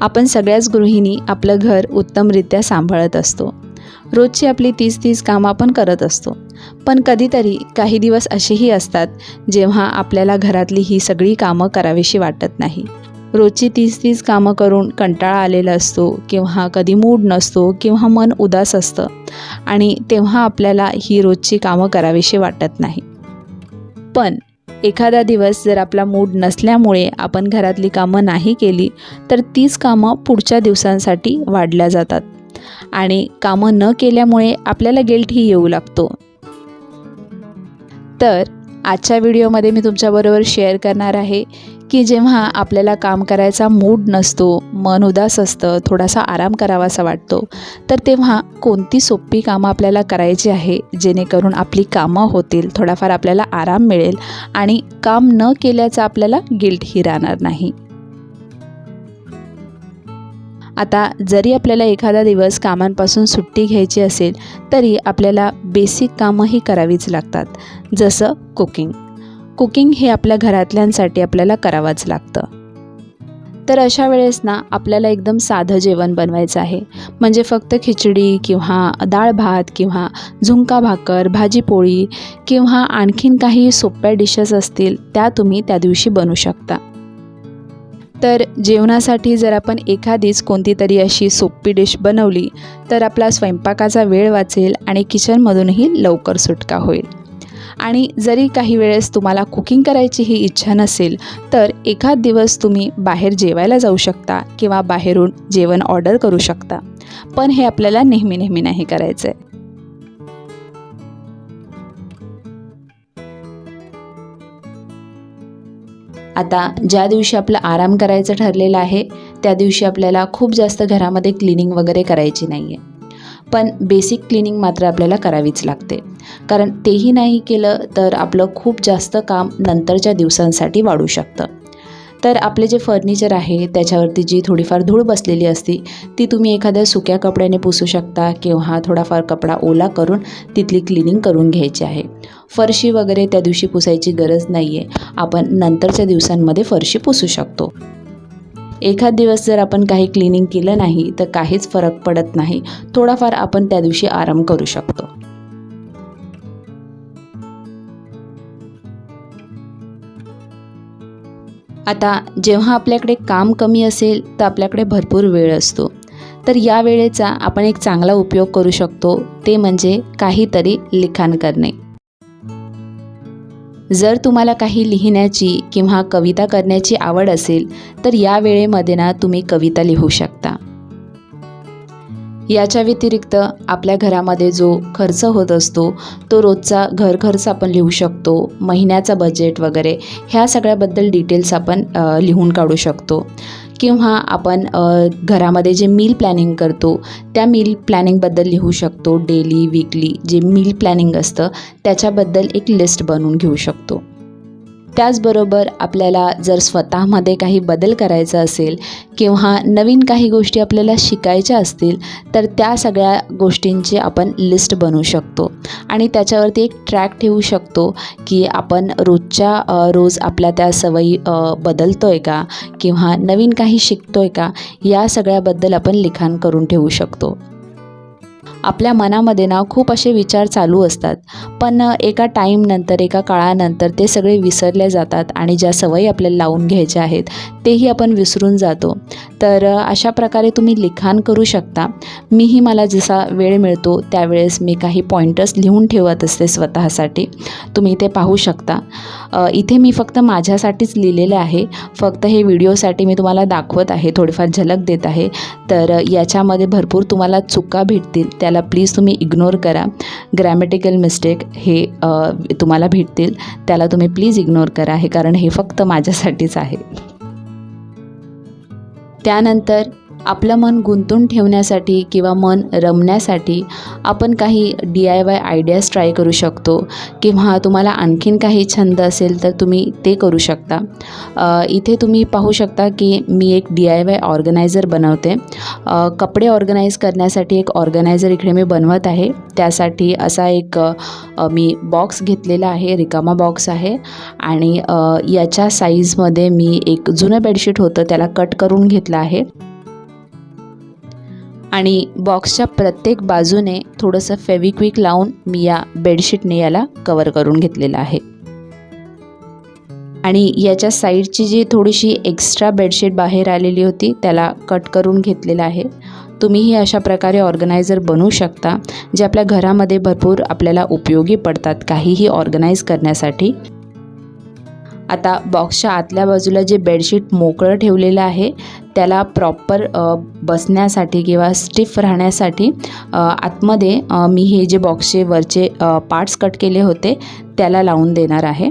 आपण सगळ्याच गृहिणी आपलं घर उत्तमरित्या सांभाळत असतो. रोजची आपली तीस तीस कामं आपण करत असतो. पण कधीतरी काही दिवस असेही असतात जेव्हा आपल्याला घरातली ही सगळी कामं करावीशी वाटत नाही. रोजची तीस तीस कामं करून कंटाळा आलेला असतो किंवा कधी मूड नसतो किंवा मन उदास असतं आणि तेव्हा आपल्याला ही रोजची कामं करावीशी वाटत नाही. पण एखादा दिवस जर आपला मूड नसल्यामुळे आपण घरातली कामं नाही केली तर तीच कामं पुढच्या दिवसांसाठी वाढल्या जातात. आणि कामं न केल्यामुळे आपल्याला गिल्टही येऊ लागतो. तर आजच्या व्हिडिओमध्ये मी तुमच्याबरोबर शेअर करणार आहे की जेव्हा आपल्याला काम करायचा मूड नसतो मन उदास असतं थोडासा आराम करावासा वाटतो तर तेव्हा कोणती सोपी कामं आपल्याला करायची आहे जेणेकरून आपली कामं होतील थोडाफार आपल्याला आराम मिळेल आणि काम न केल्याचा आपल्याला गिल्टही राहणार नाही. आता जरी आपल्याला एखादा दिवस कामांपासून सुट्टी घ्यायची असेल तरी आपल्याला बेसिक कामंही करावीच लागतात जसं कुकिंग कुकिंग हे आपल्या घरातल्यांसाठी आपल्याला करावंच लागतं. तर अशा वेळेस ना आपल्याला एकदम साधं जेवण बनवायचं आहे. म्हणजे फक्त खिचडी किंवा डाळ भात किंवा झुंका भाकर भाजी पोळी किंवा आणखीन काही सोप्या डिशेस असतील त्या तुम्ही त्या दिवशी बनवू शकता. तर जेवणासाठी जर आपण एखादीच कोणती तरी अशी सोपी डिश बनवली तर आपला स्वयंपाकाचा वेळ वाचेल आणि किचनमधूनही लवकर सुटका होईल. आणि जरी काही वेळेस तुम्हाला कुकिंग करायची ही इच्छा नसेल तर एखाद दिवस तुम्ही बाहेर जेवायला जाऊ शकता किंवा बाहेरून जेवण ऑर्डर करू शकता. पण हे आपल्याला नेहमी नेहमी नाही करायचं आहे आता ज्या दिवशी आपला आराम करायचं ठरलेलं आहे त्या दिवशी आपल्याला खूप जास्त घरामध्ये क्लिनिंग वगैरे करायची नाही आहे पण बेसिक क्लिनिंग मात्र आपल्याला करावीच लागते. कारण तेही नाही केलं तर आपलं खूप जास्त काम नंतरच्या दिवसांसाठी वाढू शकतं. तर आपले जे फर्निचर आहे त्याच्यावरती जी थोडीफार धूळ बसलेली असती ती तुम्ही एखाद्या सुक्या कपड्याने पुसू शकता किंवा थोडाफार कपडा ओला करून तिथली क्लिनिंग करून घ्यायची आहे. फरशी वगैरे त्या दिवशी पुसायची गरज नाही आहे आपण नंतरच्या दिवसांमध्ये फरशी पुसू शकतो. एखाद दिवस जर आपण काही क्लिनिंग केलं नाही तर काहीच फरक पडत नाही. थोडाफार आपण त्या दिवशी आराम करू शकतो. आता जेव्हा आपल्याकडे काम कमी असेल तर आपल्याकडे भरपूर वेळ असतो. तर या वेळेचा आपण एक चांगला उपयोग करू शकतो ते म्हणजे काहीतरी लिखाण करणे. जर तुम्हाला काही लिहिण्याची किंवा कविता करण्याची आवड असेल तर या वेळेमध्ये ना तुम्ही कविता लिहू शकता. याच्या व्यतिरिक्त आपल्या घरामध्ये जो खर्च होत असतो तो रोजचा घर खर्च आपण लिहू शकतो महिन्याचा बजेट वगैरे ह्या सगळ्याबद्दल डिटेल्स आपण लिहून काढू शकतो. किंवा आपण घरामध्ये जे मील प्लॅनिंग करतो त्या मील प्लॅनिंगबद्दल लिहू शकतो. डेली वीकली जे मील प्लॅनिंग असतं त्याच्याबद्दल एक लिस्ट बनवून घेऊ शकतो. त्याचबरोबर आपल्याला जर स्वतःमध्ये काही बदल करायचा असेल किंवा नवीन काही गोष्टी आपल्याला शिकायच्या असतील तर त्या सगळ्या गोष्टींची आपण लिस्ट बनवू शकतो. आणि त्याच्यावरती एक ट्रॅक ठेवू शकतो की आपण रोजच्या रोज आपल्या त्या सवयी बदलतो आहे का किंवा नवीन काही शिकतो आहे का या सगळ्याबद्दल आपण लिखाण करून ठेवू शकतो. आपल्या मनामध्ये ना खूप असे विचार चालू असतात. पण एका टाईमनंतर एका काळानंतर ते सगळे विसरले जातात आणि ज्या सवयी आपल्याला लावून घ्यायच्या आहेत तेही आपण विसरून जातो. तर अशा प्रकारे तुम्ही लिखाण करू शकता. मीही मला जसा वेळ मिळतो त्यावेळेस मी काही पॉईंटर्स लिहून ठेवत असते स्वतःसाठी. तुम्ही इथे पाहू शकता. इथे मी फक्त माझ्यासाठीच लिहिलेलं आहे. फक्त हे व्हिडिओसाठी मी तुम्हाला दाखवत आहे. थोडीफार झलक देत आहे. तर याच्यामध्ये भरपूर तुम्हाला चुका भेटतील. त्याला प्लीज तुम्ही इग्नोर करा. ग्रॅमॅटिकल मिस्टेक हे तुम्हाला भेटतील. त्याला तुम्ही प्लीज इग्नोर करा. हे कारण हे फक्त माझ्यासाठीच आहे. त्यानंतर आपलं मन गुंतून ठेवण्यासाठी किंवा मन रमण्यासाठी आपण काही D I Y ideas try करू शकतो. किंवा तुम्हाला आणखीन काही छंद असेल तर तुम्ही ते करू शकता. इथे तुम्ही पाहू शकता की मी एक डी आय वाय ऑर्गनायझर बनवते. कपडे ऑर्गनाईज करण्यासाठी एक ऑर्गनायझर इकडे मी बनवत आहे. त्यासाठी असा एक मी बॉक्स घेतलेला आहे रिकामा बॉक्स आहे. आणि याच्या साईजमध्ये मी एक जुनं बेडशीट होतं त्याला कट करून घेतलं आहे. आणि बॉक्सच्या प्रत्येक बाजूने थोडंसं फेविक्विक लावून मी या बेडशीटने याला कवर करून घेतलेलं आहे. आणि याच्या साईडची जी थोडीशी एक्स्ट्रा बेडशीट बाहेर आलेली होती त्याला कट करून घेतलेलं आहे. तुम्हीही अशा प्रकारे ऑर्गनायझर बनवू शकता जे आपल्या घरामध्ये भरपूर आपल्याला उपयोगी पडतात काहीही ऑर्गनाईज करण्यासाठी. आता बॉक्सच्या आतल्या बाजूला जे बेडशीट मोकळं ठेवलेलं आहे त्याला प्रॉपर बसण्यासाठी किंवा स्टिफ राहण्यासाठी आतमध्ये मी हे जे बॉक्सचे वरचे पार्ट्स कट केले होते त्याला लावून देणार आहे.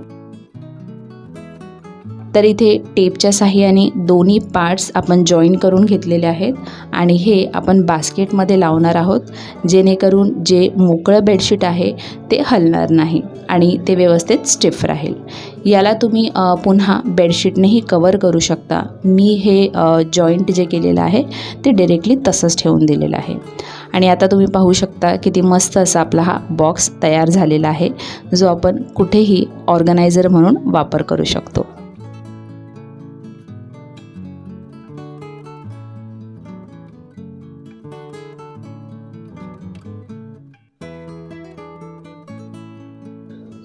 तर इथे टेपच्या साह्याने दोन्ही पार्ट्स आपण जॉईन करून घेतलेले आहेत आणि हे आपण बास्केटमध्ये लावणार आहोत जेणेकरून जे मोकळं बेडशीट आहे ते हलणार नाही आणि ते व्यवस्थित स्टिफ राहील. याला तुम्ही पुन्हा बेडशीटनेही कवर करू शकता. मी हे जॉईंट जे केलेलं आहे ते डिरेक्टली तसंच ठेवून दिलेलं आहे. आणि आता तुम्ही पाहू शकता किती मस्त असा आपला हा बॉक्स तयार झालेला आहे जो आपण कुठेही ऑर्गनायझर म्हणून वापर करू शकतो.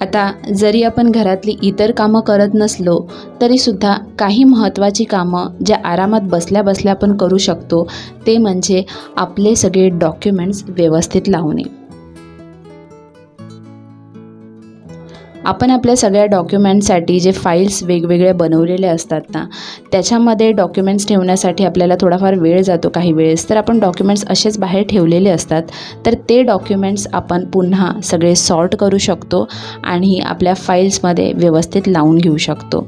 आता जरी आपण घरातली इतर कामं करत नसलो तरीसुद्धा काही महत्त्वाची कामं ज्या आरामात बसल्या बसल्या आपण करू शकतो ते म्हणजे आपले सगळे डॉक्युमेंट्स व्यवस्थित लावणे. आपण आपल्या सगळ्या डॉक्युमेंटसाठी जे फाईल्स वेगवेगळे बनवलेले असतात ना त्याच्यामध्ये डॉक्युमेंट्स ठेवण्यासाठी आपल्याला थोडाफार वेळ जातो काही वेळेस. तर आपण डॉक्युमेंट्स असेच बाहेर ठेवलेले असतात तर ते डॉक्युमेंट्स आपण पुन्हा सगळे सॉर्ट करू शकतो आणि आपल्या फाईल्समध्ये व्यवस्थित लावून घेऊ शकतो.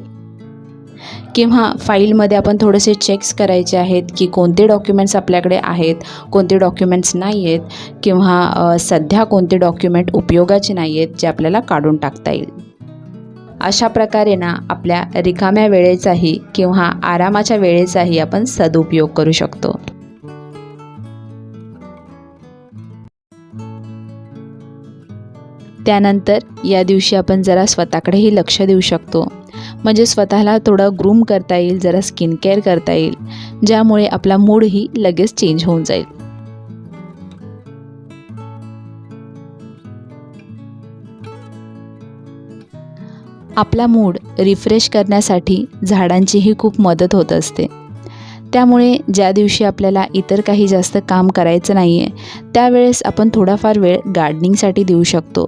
किंवा फाईलमध्ये आपण थोडेसे चेक्स करायचे आहेत की कोणते डॉक्युमेंट्स आपल्याकडे आहेत कोणते डॉक्युमेंट्स नाही आहेत किंवा सध्या कोणते डॉक्युमेंट उपयोगाचे नाही आहेत जे आपल्याला काढून टाकता येईल. अशा प्रकारे ना आपल्या रिकाम्या वेळेचाही किंवा आरामाच्या वेळेचाही आपण सदुपयोग करू शकतो. त्यानंतर या दिवशी आपण जरा स्वतःकडेही लक्ष देऊ शकतो. म्हणजे स्वतःला थोडं ग्रूम करता येईल जरा स्किन केअर करता येईल ज्यामुळे आपला मूडही लगेच चेंज होऊन जाईल. आपला मूड रिफ्रेश करण्यासाठी झाडांचीही खूप मदत होत असते. त्यामुळे ज्या दिवशी आपल्याला इतर काही जास्त काम करायचं नाही आहे त्यावेळेस आपण थोडाफार वेळ गार्डनिंगसाठी देऊ शकतो.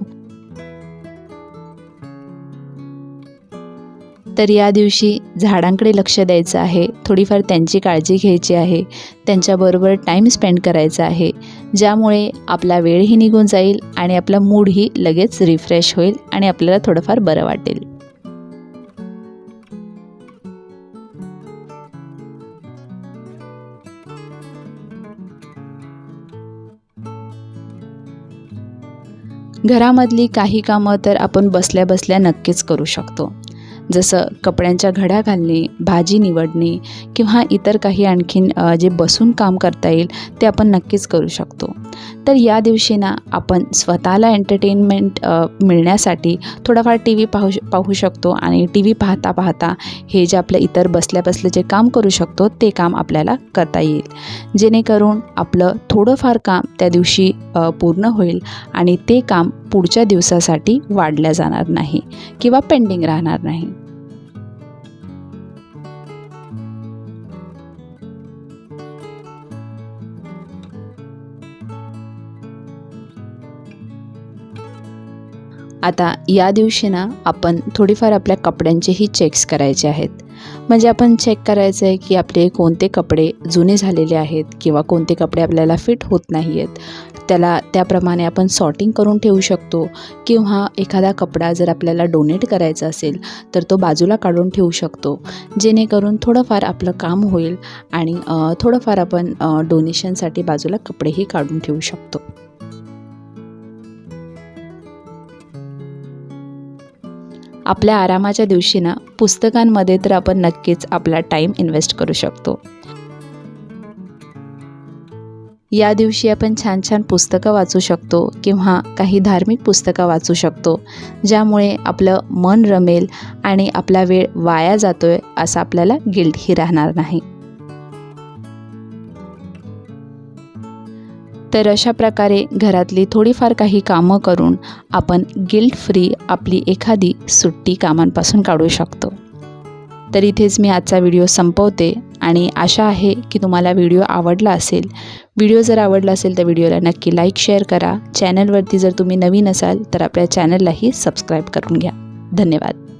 तर या दिवशी झाडांकडे लक्ष द्यायचं आहे. थोडीफार त्यांची काळजी घ्यायची आहे. त्यांच्याबरोबर टाईम स्पेंड करायचा आहे. ज्यामुळे आपला वेळही निघून जाईल आणि आपला मूडही लगेच रिफ्रेश होईल आणि आपल्याला थोडंफार बरं वाटेल. घरामधली काही कामं तर आपण बसल्या बसल्या नक्कीच करू शकतो. जसं कपड्यांच्या घड्या घालणे भाजी निवडणे किंवा इतर काही आणखीन जे बसून काम करता येईल ते आपण नक्कीच करू शकतो. तर या दिवशी ना आपण स्वतःला एंटरटेनमेंट मिळण्यासाठी थोडाफार टी व्ही पाहू पाहू शकतो आणि टी व्ही पाहता पाहता हे जे आपलं इतर बसल्या बसल्या जे काम करू शकतो ते काम आपल्याला करता येईल. जेणेकरून आपलं थोडंफार काम त्या दिवशी पूर्ण होईल आणि ते काम पुढच्या दिवसासाठी वाढल्या जाणार नाही किंवा पेंडिंग राहणार नाही. आता या दिवशी ना आपण थोडीफार आपल्या कपड्यांचेही चेक्स करायचे आहेत. म्हणजे आपण चेक करायचं आहे की आपले कोणते कपडे जुने झालेले आहेत किंवा कोणते कपडे आपल्याला फिट होत नाही आहेत त्याला त्याप्रमाणे आपण सॉर्टिंग करून ठेवू शकतो. किंवा एखादा कपडा जर आपल्याला डोनेट करायचा असेल तर तो बाजूला काढून ठेवू शकतो. जेणेकरून थोडंफार आपलं काम होईल आणि थोडंफार आपण डोनेशनसाठी बाजूला कपडेही काढून ठेवू शकतो. आपल्या आरामाच्या दिवशी ना पुस्तकांमध्ये तर आपण नक्कीच आपला टाईम इन्व्हेस्ट करू शकतो. या दिवशी आपण छान छान पुस्तकं वाचू शकतो किंवा काही धार्मिक पुस्तकं वाचू शकतो ज्यामुळे आपलं मन रमेल आणि आपला वेळ वाया जातोय असं आपल्याला गिल्टही राहणार नाही. तर अशा प्रकारे घरातली थोडीफार काही कामं करून आपण गिल्ट फ्री आपली एखादी सुट्टी कामांपासून काढू शकतो. तर इथेच मी आजचा व्हिडिओ संपवते आणि आशा आहे की तुम्हाला व्हिडिओ आवडला असेल. व्हिडिओ जर आवडला असेल तर व्हिडिओला नक्की लाईक शेअर करा. चॅनलवरती जर तुम्ही नवीन असाल तर आपल्या चॅनललाही सबस्क्राईब करून घ्या. धन्यवाद.